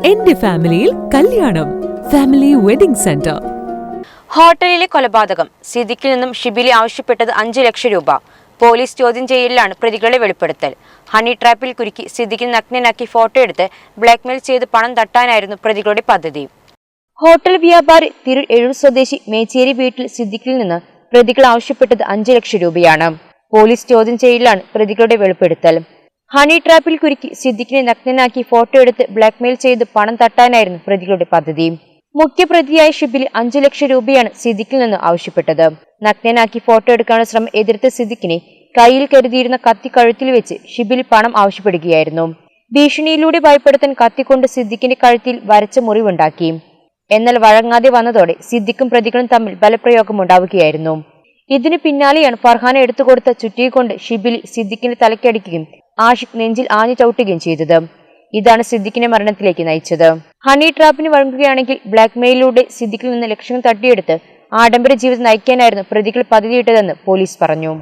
എന്റെ ഫാമിലിയിൽ കല്യാണം. Family wedding center. ഹോട്ടലിലെ കൊലപാതകം. സിദ്ദിഖിൽ നിന്നും ഷിബിലി ആവശ്യപ്പെട്ടത് അഞ്ചു ലക്ഷം രൂപ. പോലീസ് ചോദ്യം ചെയ്യലിലാണ് പ്രതികളെ വെളിപ്പെടുത്തൽ. ഹണി ട്രാപ്പിൽ കുരുക്കി സിദ്ദിഖിൽ നഗ്നനാക്കി ഫോട്ടോ എടുത്ത് ബ്ലാക്ക്മെയിൽ ചെയ്ത് പണം തട്ടാനായിരുന്നു പ്രതികളുടെ പദ്ധതി. ഹോട്ടൽ വ്യാപാരി തിരു എഴൂർ സ്വദേശി മേച്ചേരി വീട്ടിൽ സിദ്ദിഖിൽ നിന്ന് പ്രതികൾ ആവശ്യപ്പെട്ടത് അഞ്ചു ലക്ഷം രൂപയാണ്. പോലീസ് ചോദ്യം ചെയ്യലിലാണ് പ്രതികളുടെ വെളിപ്പെടുത്തൽ. ഹണി ട്രാപ്പിൽ കുരുക്കി സിദ്ദിഖിനെ നഗ്നനാക്കി ഫോട്ടോ എടുത്ത് ബ്ലാക്ക്മെയിൽ ചെയ്ത് പണം തട്ടാനായിരുന്നു പ്രതികളുടെ പദ്ധതി. മുഖ്യപ്രതിയായ ഷിബിൽ അഞ്ചു ലക്ഷം രൂപയാണ് സിദ്ദിഖിൽ നിന്ന് ആവശ്യപ്പെട്ടത്. നഗ്നനാക്കി ഫോട്ടോ എടുക്കാനുള്ള ശ്രമം എതിർത്ത സിദ്ദിഖിനെ കയ്യിൽ കരുതിയിരുന്ന കത്തി കഴുത്തിൽ വെച്ച് ഷിബിൽ പണം ആവശ്യപ്പെടുകയായിരുന്നു. ഭീഷണിയിലൂടെ ഭയപ്പെടുത്താൻ കത്തിക്കൊണ്ട് സിദ്ദിഖിന്റെ കഴുത്തിൽ വരച്ച മുറിവുണ്ടാക്കി. എന്നാൽ വഴങ്ങാതെ വന്നതോടെ സിദ്ദിഖും പ്രതികളും തമ്മിൽ ബലപ്രയോഗം ഉണ്ടാവുകയായിരുന്നു. ഇതിന് പിന്നാലെയാണ് ഫർഹാന എടുത്തുകൊടുത്ത ചുറ്റിയെ കൊണ്ട് ഷിബിൽ സിദ്ദിഖിന്റെ തലക്കടിക്കുകയും ആഷിഖ് നെഞ്ചിൽ ആഞ്ഞു ചവിട്ടുകയും ചെയ്തത്. ഇതാണ് സിദ്ദിഖിനെ മരണത്തിലേക്ക് നയിച്ചത്. ഹണി ട്രാപ്പിന് വഴങ്ങുകയാണെങ്കിൽ ബ്ലാക്ക്മെയിലിലൂടെ സിദ്ദിഖിൽ നിന്ന് ലക്ഷങ്ങൾ തട്ടിയെടുത്ത് ആഡംബര ജീവിതം നയിക്കാനായിരുന്നു പ്രതികൾ പദ്ധതിയിട്ടതെന്ന് പോലീസ് പറഞ്ഞു.